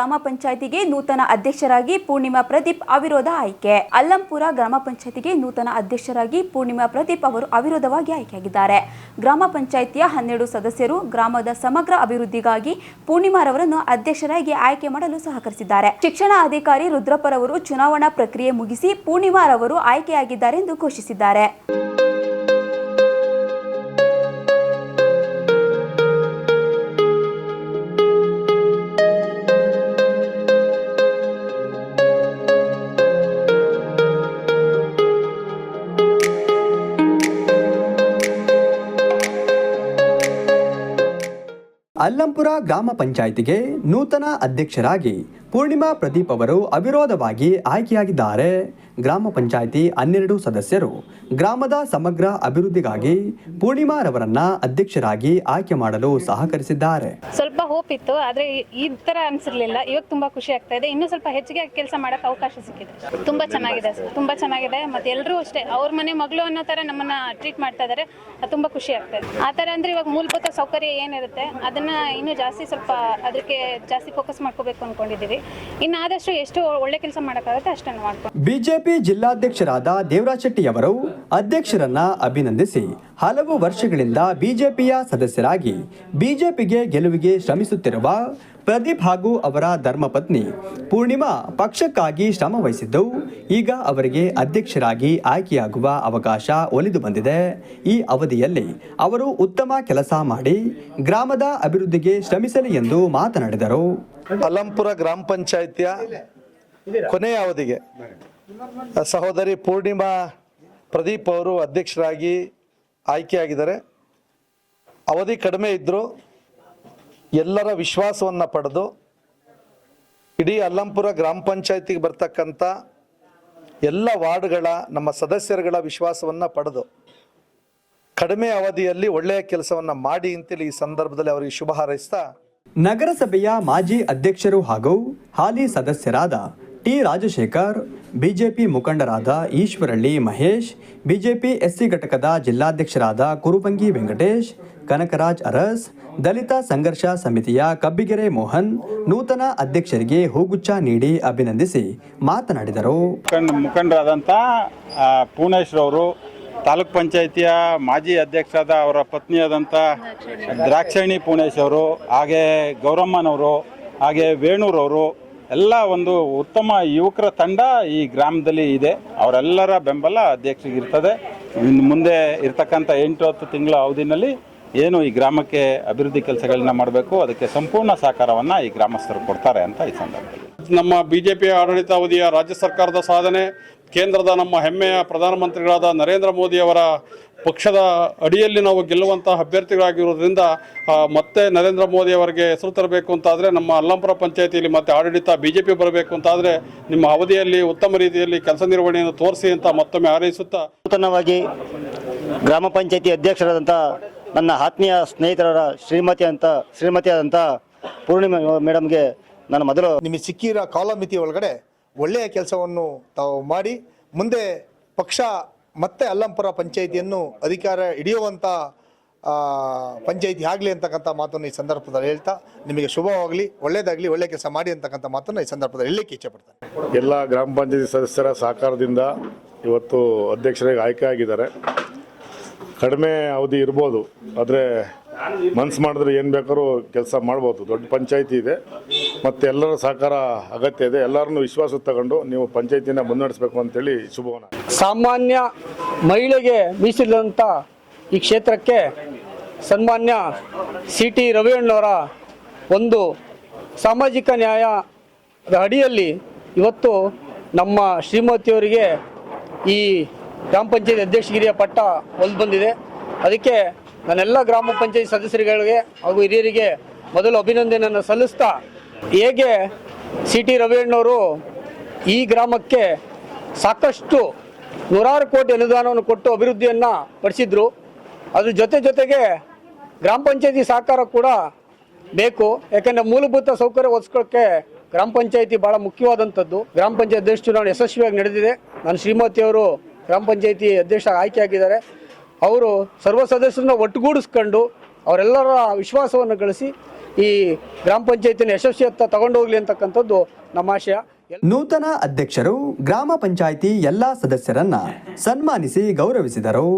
ಗ್ರಾಮ ಪಂಚಾಯತಿಗೆ ನೂತನ ಅಧ್ಯಕ್ಷರಾಗಿ ಪೂರ್ಣಿಮಾ ಪ್ರದೀಪ್ ಅವಿರೋಧ ಆಯ್ಕೆ. ಅಲ್ಲಂಪುರ ಗ್ರಾಮ ಪಂಚಾಯತಿಗೆ ನೂತನ ಅಧ್ಯಕ್ಷರಾಗಿ ಪೂರ್ಣಿಮಾ ಪ್ರದೀಪ್ ಅವರು ಅವಿರೋಧವಾಗಿ ಆಯ್ಕೆಯಾಗಿದ್ದಾರೆ. ಗ್ರಾಮ ಪಂಚಾಯಿತಿಯ ಹನ್ನೆರಡು ಸದಸ್ಯರು ಗ್ರಾಮದ ಸಮಗ್ರ ಅಭಿವೃದ್ಧಿಗಾಗಿ ಪೂರ್ಣಿಮಾರವರನ್ನು ಅಧ್ಯಕ್ಷರಾಗಿ ಆಯ್ಕೆ ಮಾಡಲು ಸಹಕರಿಸಿದ್ದಾರೆ. ಶಿಕ್ಷಣ ಅಧಿಕಾರಿ ರುದ್ರಪ್ಪರವರು ಚುನಾವಣಾ ಪ್ರಕ್ರಿಯೆ ಮುಗಿಸಿ ಪೂರ್ಣಿಮಾರವರು ಆಯ್ಕೆಯಾಗಿದ್ದಾರೆ ಎಂದು ಘೋಷಿಸಿದ್ದಾರೆ. ಅಲ್ಲಂಪುರ ಗ್ರಾಮ ಪಂಚಾಯಿತಿಗೆ ನೂತನ ಅಧ್ಯಕ್ಷರಾಗಿ ಪೂರ್ಣಿಮಾ ಪ್ರದೀಪ್ ಅವರು ಅವಿರೋಧವಾಗಿ ಆಯ್ಕೆಯಾಗಿದ್ದಾರೆ. ಗ್ರಾಮ ಪಂಚಾಯಿತಿ ಹನ್ನೆರಡು ಸದಸ್ಯರು ಗ್ರಾಮದ ಸಮಗ್ರ ಅಭಿವೃದ್ಧಿಗಾಗಿ ಪೂರ್ಣಿಮಾರವರನ್ನ ಅಧ್ಯಕ್ಷರಾಗಿ ಆಯ್ಕೆ ಮಾಡಲು ಸಹಕರಿಸಿದ್ದಾರೆ. ಸ್ವಲ್ಪ ಹೋಪ್ ಇತ್ತು ಆದ್ರೆ ಈ ತರ ಅನ್ಸಿರ್ಲಿಲ್ಲ. ಇವಾಗ ತುಂಬಾ ಖುಷಿ ಆಗ್ತಾ ಇದೆ. ಇನ್ನೂ ಸ್ವಲ್ಪ ಹೆಚ್ಚಿಗೆ ಕೆಲಸ ಮಾಡೋಕ್ಕೆ ಅವಕಾಶ ಸಿಕ್ಕಿದೆ. ತುಂಬಾ ಚೆನ್ನಾಗಿದೆ ಸರ್ ತುಂಬ ಚೆನ್ನಾಗಿದೆ. ಮತ್ತೆ ಎಲ್ಲರೂ ಅಷ್ಟೇ ಅವ್ರ ಮನೆ ಮಗಳು ಅನ್ನೋ ತರ ನಮ್ಮನ್ನ ಟ್ರೀಟ್ ಮಾಡ್ತಾ ಇದ್ದಾರೆ ಅದು ತುಂಬ ಖುಷಿ ಆಗ್ತಾ ಇದೆ. ಆ ತರ ಅಂದ್ರೆ ಇವಾಗ ಮೂಲಭೂತ ಸೌಕರ್ಯ ಏನಿರುತ್ತೆ ಅದನ್ನ ಇನ್ನೂ ಜಾಸ್ತಿ ಸ್ವಲ್ಪ ಅದಕ್ಕೆ ಜಾಸ್ತಿ ಫೋಕಸ್ ಮಾಡ್ಕೋಬೇಕು ಅನ್ಕೊಂಡಿದೀವಿ. ಇನ್ನು ಆದಷ್ಟು ಎಷ್ಟು ಒಳ್ಳೆ ಕೆಲಸ ಮಾಡೋಕ್ಕಾಗುತ್ತೆ ಅಷ್ಟನ್ನು ಮಾಡ್ಕೊಂಡು ಬಿಜೆಪಿ ಜಿಲ್ಲಾಧ್ಯಕ್ಷರಾದ ದೇವರಾಜ್ ಶೆಟ್ಟಿಯವರು ಅಧ್ಯಕ್ಷರನ್ನ ಅಭಿನಂದಿಸಿ ಹಲವು ವರ್ಷಗಳಿಂದ ಬಿಜೆಪಿಯ ಸದಸ್ಯರಾಗಿ ಬಿಜೆಪಿಗೆ ಗೆಲುವಿಗೆ ಶ್ರಮಿಸುತ್ತಿರುವ ಪ್ರದೀಪ್ ಹಾಗೂ ಅವರ ಧರ್ಮಪತ್ನಿ ಪೂರ್ಣಿಮಾ ಪಕ್ಷಕ್ಕಾಗಿ ಶ್ರಮ ವಹಿಸಿದ್ದು, ಈಗ ಅವರಿಗೆ ಅಧ್ಯಕ್ಷರಾಗಿ ಆಯ್ಕೆಯಾಗುವ ಅವಕಾಶ ಒಲಿದು ಬಂದಿದೆ. ಈ ಅವಧಿಯಲ್ಲಿ ಅವರು ಉತ್ತಮ ಕೆಲಸ ಮಾಡಿ ಗ್ರಾಮದ ಅಭಿವೃದ್ಧಿಗೆ ಶ್ರಮಿಸಲಿ ಎಂದು ಮಾತನಾಡಿದರು. ಅಲಂಪುರ ಗ್ರಾಮ ಪಂಚಾಯಿತಿಯ ಕೊನೆಯ ಅವಧಿಗೆ ಸಹೋದರಿ ಪೂರ್ಣಿಮಾ ಪ್ರದೀಪ್ ಅವರು ಅಧ್ಯಕ್ಷರಾಗಿ ಆಯ್ಕೆಯಾಗಿದ್ದಾರೆ. ಅವಧಿ ಕಡಿಮೆ ಇದ್ದರೂ ಎಲ್ಲರ ವಿಶ್ವಾಸವನ್ನು ಪಡೆದು ಇಡೀ ಅಲ್ಲಂಪುರ ಗ್ರಾಮ ಪಂಚಾಯತಿಗೆ ಬರ್ತಕ್ಕಂಥ ಎಲ್ಲ ವಾರ್ಡ್ಗಳ ನಮ್ಮ ಸದಸ್ಯರುಗಳ ವಿಶ್ವಾಸವನ್ನು ಪಡೆದು ಕಡಿಮೆ ಅವಧಿಯಲ್ಲಿ ಒಳ್ಳೆಯ ಕೆಲಸವನ್ನು ಮಾಡಿ ಅಂತೇಳಿ ಈ ಸಂದರ್ಭದಲ್ಲಿ ಅವರಿಗೆ ಶುಭ ಹಾರೈಸ್ತಾ ನಗರಸಭೆಯ ಮಾಜಿ ಅಧ್ಯಕ್ಷರು ಹಾಗೂ ಹಾಲಿ ಸದಸ್ಯರಾದ ಟಿ ರಾಜಶೇಖರ್, ಬಿಜೆಪಿ ಮುಖಂಡರಾದ ಈಶ್ವರಳ್ಳಿ ಮಹೇಶ್, ಬಿಜೆಪಿ ಎಸ್ಸಿ ಘಟಕದ ಜಿಲ್ಲಾಧ್ಯಕ್ಷರಾದ ಕುರುಬಂಗಿ ವೆಂಕಟೇಶ್, ಕನಕರಾಜ್ ಅರಸ್, ದಲಿತ ಸಂಘರ್ಷ ಸಮಿತಿಯ ಕಬ್ಬಿಗೆರೆ ಮೋಹನ್, ನೂತನ ಅಧ್ಯಕ್ಷರಿಗೆ ಹೂಗುಚ್ಛ ನೀಡಿ ಅಭಿನಂದಿಸಿ ಮಾತನಾಡಿದರು. ಮುಖಂಡ ಮುಖಂಡರಾದಂಥ ಪೂರ್ಣೇಶ್ ಪೂರ್ಣೇಶ್ರವರು ತಾಲೂಕ್ ಪಂಚಾಯಿತಿಯ ಮಾಜಿ ಅಧ್ಯಕ್ಷರಾದ ಅವರ ಪತ್ನಿಯಾದಂಥ ದ್ರಾಕ್ಷಾಯಣಿ ಪೂರ್ಣೇಶ್ ಅವರು, ಹಾಗೆ ಗೌರಮ್ಮನವರು, ಹಾಗೆ ವೇಣೂರವರು ಎಲ್ಲ ಒಂದು ಉತ್ತಮ ಯುವಕರ ತಂಡ ಈ ಗ್ರಾಮದಲ್ಲಿ ಇದೆ. ಅವರೆಲ್ಲರ ಬೆಂಬಲ ಅಧ್ಯಕ್ಷರಿಗೆ ಇರ್ತದೆ ಮುಂದೆ ಇರ್ತಕ್ಕಂಥ ಎಂಟು ಹತ್ತು ತಿಂಗಳ ಅವಧಿನಲ್ಲಿ ಏನು ಈ ಗ್ರಾಮಕ್ಕೆ ಅಭಿವೃದ್ಧಿ ಕೆಲಸಗಳನ್ನ ಮಾಡಬೇಕು ಅದಕ್ಕೆ ಸಂಪೂರ್ಣ ಸಹಕಾರವನ್ನು ಈ ಗ್ರಾಮಸ್ಥರು ಕೊಡ್ತಾರೆ ಅಂತ ಈ ಸಂದರ್ಭದಲ್ಲಿ. ನಮ್ಮ ಬಿ ಜೆ ಪಿ ಆಡಳಿತಾವಧಿಯ ರಾಜ್ಯ ಸರ್ಕಾರದ ಸಾಧನೆ ಕೇಂದ್ರದ ನಮ್ಮ ಹೆಮ್ಮೆಯ ಪ್ರಧಾನಮಂತ್ರಿಗಳಾದ ನರೇಂದ್ರ ಮೋದಿಯವರ ಪಕ್ಷದ ಅಡಿಯಲ್ಲಿ ನಾವು ಗೆಲ್ಲುವಂತಹ ಅಭ್ಯರ್ಥಿಗಳಾಗಿರೋದ್ರಿಂದ ಮತ್ತೆ ನರೇಂದ್ರ ಮೋದಿ ಅವರಿಗೆ ಹೆಸರು ತರಬೇಕು ಅಂತಾದರೆ ನಮ್ಮ ಅಲ್ಲಂಪುರ ಪಂಚಾಯತಿಯಲ್ಲಿ ಮತ್ತೆ ಆಡಳಿತ ಬಿ ಜೆ ಪಿ ಬರಬೇಕು ಅಂತಾದರೆ ನಿಮ್ಮ ಅವಧಿಯಲ್ಲಿ ಉತ್ತಮ ರೀತಿಯಲ್ಲಿ ಕೆಲಸ ನಿರ್ವಹಣೆಯನ್ನು ತೋರಿಸಿ ಅಂತ ಮತ್ತೊಮ್ಮೆ ಆರೈಸುತ್ತಾ ನೂತನವಾಗಿ ಗ್ರಾಮ ಪಂಚಾಯತಿ ಅಧ್ಯಕ್ಷರಾದಂಥ ನನ್ನ ಆತ್ಮೀಯ ಸ್ನೇಹಿತರ ಶ್ರೀಮತಿ ಅಂತ ಶ್ರೀಮತಿ ಆದಂತ ಪೂರ್ಣಿಮಾ ಮೇಡಮ್ಗೆ ನಾನು ಮೊದಲು ನಿಮಗೆ ಸಿಕ್ಕಿರೋ ಕಾಲಮಿತಿ ಒಳಗಡೆ ಒಳ್ಳೆಯ ಕೆಲಸವನ್ನು ತಾವು ಮಾಡಿ ಮುಂದೆ ಪಕ್ಷ ಮತ್ತೆ ಅಲ್ಲಂಪುರ ಪಂಚಾಯಿತಿಯನ್ನು ಅಧಿಕಾರ ಹಿಡಿಯುವಂಥ ಆ, ಪಂಚಾಯಿತಿ ಆಗಲಿ ಅಂತಕ್ಕಂಥ ಮಾತನ್ನು ಈ ಸಂದರ್ಭದಲ್ಲಿ ಹೇಳ್ತಾ ನಿಮಗೆ ಶುಭವಾಗಲಿ ಒಳ್ಳೆಯದಾಗಲಿ ಒಳ್ಳೆ ಕೆಲಸ ಮಾಡಿ ಅಂತಕ್ಕಂಥ ಮಾತನ್ನು ಈ ಸಂದರ್ಭದಲ್ಲಿ ಹೇಳಲಿಕ್ಕೆ ಇಚ್ಛೆಪಡ್ತೇನೆ. ಎಲ್ಲ ಗ್ರಾಮ ಪಂಚಾಯತಿ ಸದಸ್ಯರ ಸಹಕಾರದಿಂದ ಇವತ್ತು ಅಧ್ಯಕ್ಷರಾಗಿ ಆಯ್ಕೆ ಆಗಿದ್ದಾರೆ. ಕಡಿಮೆ ಅವಧಿ ಇರ್ಬೋದು, ಆದರೆ ಮನ್ಸು ಮಾಡಿದ್ರೆ ಏನು ಬೇಕಾದ್ರೂ ಕೆಲಸ ಮಾಡ್ಬೋದು. ದೊಡ್ಡ ಪಂಚಾಯಿತಿ ಇದೆ, ಮತ್ತು ಎಲ್ಲರ ಸಹಕಾರ ಅಗತ್ಯ ಇದೆ. ಎಲ್ಲರನ್ನು ವಿಶ್ವಾಸ ತಗೊಂಡು ನೀವು ಪಂಚಾಯತಿನ ಮುನ್ನಡೆಸಬೇಕು ಅಂತೇಳಿ ಶುಭವನ. ಸಾಮಾನ್ಯ ಮಹಿಳೆಗೆ ಮೀಸಲಿದಂಥ ಈ ಕ್ಷೇತ್ರಕ್ಕೆ ಸನ್ಮಾನ್ಯ ಸಿ ಟಿ ರವಿಯಣ್ಣವರ ಒಂದು ಸಾಮಾಜಿಕ ನ್ಯಾಯದ ಅಡಿಯಲ್ಲಿ ಇವತ್ತು ನಮ್ಮ ಶ್ರೀಮತಿಯವರಿಗೆ ಈ ಗ್ರಾಮ ಪಂಚಾಯತ್ ಅಧ್ಯಕ್ಷಗಿರಿಯ ಪಟ್ಟ ಒಲ್ದು ಬಂದಿದೆ. ಅದಕ್ಕೆ ನಾನೆಲ್ಲ ಗ್ರಾಮ ಪಂಚಾಯತ್ ಸದಸ್ಯರುಗಳಿಗೆ ಹಾಗೂ ಹಿರಿಯರಿಗೆ ಮೊದಲು ಅಭಿನಂದನೆಯನ್ನು ಸಲ್ಲಿಸ್ತಾ ಹೇಗೆ ಸಿ ಟಿ ರವಿಯಣ್ಣವರು ಈ ಗ್ರಾಮಕ್ಕೆ ಸಾಕಷ್ಟು ನೂರಾರು ಕೋಟಿ ಅನುದಾನವನ್ನು ಕೊಟ್ಟು ಅಭಿವೃದ್ಧಿಯನ್ನು ಪಡಿಸಿದ್ರು. ಅದ್ರ ಜೊತೆ ಜೊತೆಗೆ ಗ್ರಾಮ ಪಂಚಾಯತಿ ಸಹಕಾರ ಕೂಡ ಬೇಕು. ಯಾಕಂದರೆ ಮೂಲಭೂತ ಸೌಕರ್ಯ ಒದಗಿಸ್ಕೊಳ್ಳೋಕ್ಕೆ ಗ್ರಾಮ ಪಂಚಾಯತಿ ಭಾಳ ಮುಖ್ಯವಾದಂಥದ್ದು. ಗ್ರಾಮ ಪಂಚಾಯತ್ ಅಧ್ಯಕ್ಷ ಚುನಾವಣೆ ಯಶಸ್ವಿಯಾಗಿ ನಡೆದಿದೆ. ನಾನು ಶ್ರೀಮತಿಯವರು ಗ್ರಾಮ ಪಂಚಾಯಿತಿ ಅಧ್ಯಕ್ಷ ಆಯ್ಕೆ ಆಗಿದ್ದಾರೆ. ಅವರು ಸರ್ವ ಸದಸ್ಯರನ್ನ ಒಟ್ಟುಗೂಡಿಸ್ಕೊಂಡು ಅವರೆಲ್ಲರ ವಿಶ್ವಾಸವನ್ನು ಗಳಿಸಿ ಈ ಗ್ರಾಮ ಪಂಚಾಯತಿನ ಯಶಸ್ವಿಯತ್ತ ತಗೊಂಡೋಗ್ಲಿ ಅಂತಕ್ಕಂಥದ್ದು ನಮ್ಮ ಆಶಯ. ನೂತನ ಅಧ್ಯಕ್ಷರು ಗ್ರಾಮ ಪಂಚಾಯಿತಿ ಎಲ್ಲ ಸದಸ್ಯರನ್ನ ಸನ್ಮಾನಿಸಿ ಗೌರವಿಸಿದರು.